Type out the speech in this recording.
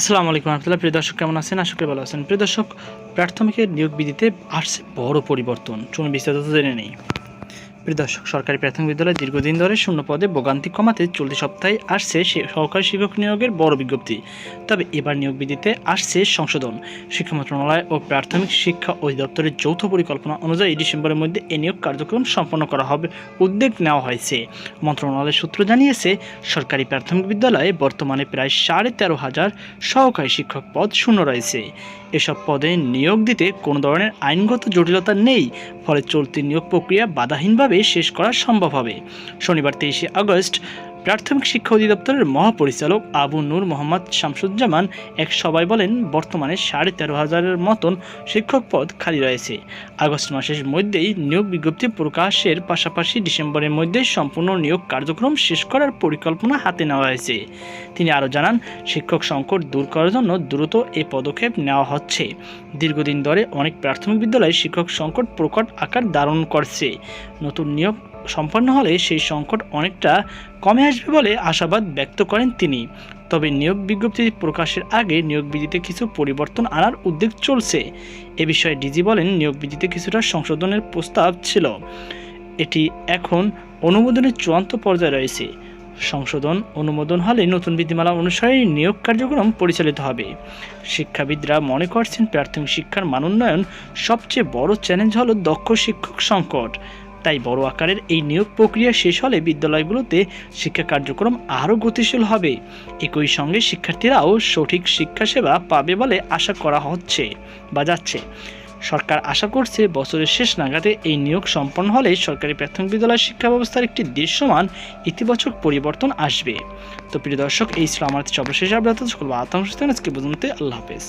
আসসালামু আলাইকুম রহমতুল্লাহ। প্রিয় দর্শক, কেমন আছেন? আশা করি ভালো আছেন। প্রিয় দর্শক, প্রাথমিকের নিয়োগ বিধিতে আসছে বড় পরিবর্তন। চলুন বিস্তারিত জেনে নেই। দর্শক, সরকারি প্রাথমিক বিদ্যালয়ে দীর্ঘদিন ধরে শূন্য পদে ভোগান্তি কমাতে চলতি সপ্তাহে আসছে সহকারী শিক্ষক নিয়োগের বড় বিজ্ঞপ্তি। তবে এবার নিয়োগ বিধিতে আসছে সংশোধন। শিক্ষা মন্ত্রণালয় ও প্রাথমিক শিক্ষা অধিদপ্তরের যৌথ পরিকল্পনা অনুযায়ী ডিসেম্বরের মধ্যে এই নিয়োগ কার্যক্রম সম্পন্ন করা হবে উদ্যোগ নেওয়া হয়েছে। মন্ত্রণালয়ের সূত্র জানিয়েছে, সরকারি প্রাথমিক বিদ্যালয়ে বর্তমানে প্রায় সাড়ে তেরো হাজার সহকারী শিক্ষক পদ শূন্য রয়েছে। এসব পদে নিয়োগ দিতে কোনো ধরনের আইনগত জটিলতা নেই, ফলে চলতি নিয়োগ প্রক্রিয়া বাধাহীনভাবে শেষ করা সম্ভব হবে। শনিবার তেইশে আগস্ট প্রাথমিক শিক্ষা অধিদপ্তরের মহাপরিচালক আবু নূর মোহাম্মদ শামসুজ্জামান, এক সভায় বলেন, বর্তমানে সাড়ে তেরো হাজারের মতন শিক্ষক পদ খালি রয়েছে। আগস্ট মাসের মধ্যেই নিয়োগ বিজ্ঞপ্তি প্রকাশের পাশাপাশি ডিসেম্বরের মধ্যে সম্পূর্ণ নিয়োগ কার্যক্রম শেষ করার পরিকল্পনা হাতে নেওয়া হয়েছে। তিনি আরও জানান, শিক্ষক সংকট দূর করার জন্য দ্রুত এ পদক্ষেপ নেওয়া হচ্ছে। দীর্ঘদিন ধরে অনেক প্রাথমিক বিদ্যালয়ে শিক্ষক সংকট প্রকট আকার ধারণ করছে। নতুন নিয়োগ সম্পন্ন হলে সেই সংকট অনেকটা কমে আসবে বলে আশাবাদ ব্যক্ত করেন তিনি। তবে নিয়োগ বিজ্ঞপ্তি প্রকাশের আগে নিয়োগ বিধিতে কিছু পরিবর্তন আনার উদ্যোগ চলছে। এ বিষয়ে ডিজি বলেন, নিয়োগ বিধিতে কিছুটা সংশোধনের প্রস্তাব ছিল। এটি এখন অনুমোদনের চূড়ান্ত পর্যায়ে রয়েছে। সংশোধন অনুমোদন হলে নতুন বিধিমালা অনুসারে নিয়োগ কার্যক্রম পরিচালিত হবে। শিক্ষাবিদরা মনে করছেন, প্রাথমিক শিক্ষার মানোন্নয়ন সবচেয়ে বড় চ্যালেঞ্জ হলো দক্ষ শিক্ষক সংকট। তাই বড় আকারের এই নিয়োগ প্রক্রিয়া শেষ হলে বিদ্যালয়গুলোতে শিক্ষা কার্যক্রম আরও গতিশীল হবে। একই সঙ্গে শিক্ষার্থীরাও সঠিক শিক্ষা সেবা পাবে বলে আশা করা হচ্ছে বা যাচ্ছে। সরকার আশা করছে বছরের শেষ নাগাদে এই নিয়োগ সম্পন্ন হলে সরকারি প্রাথমিক বিদ্যালয় শিক্ষা ব্যবস্থার একটি দৃশ্যমান ইতিবাচক পরিবর্তন আসবে। তো প্রিয় দর্শক, এই ছিল আমার সর্বশেষ আপডেট। সকল আতঙ্ক আজকে পর্যন্ত আল্লাহ হাফেজ।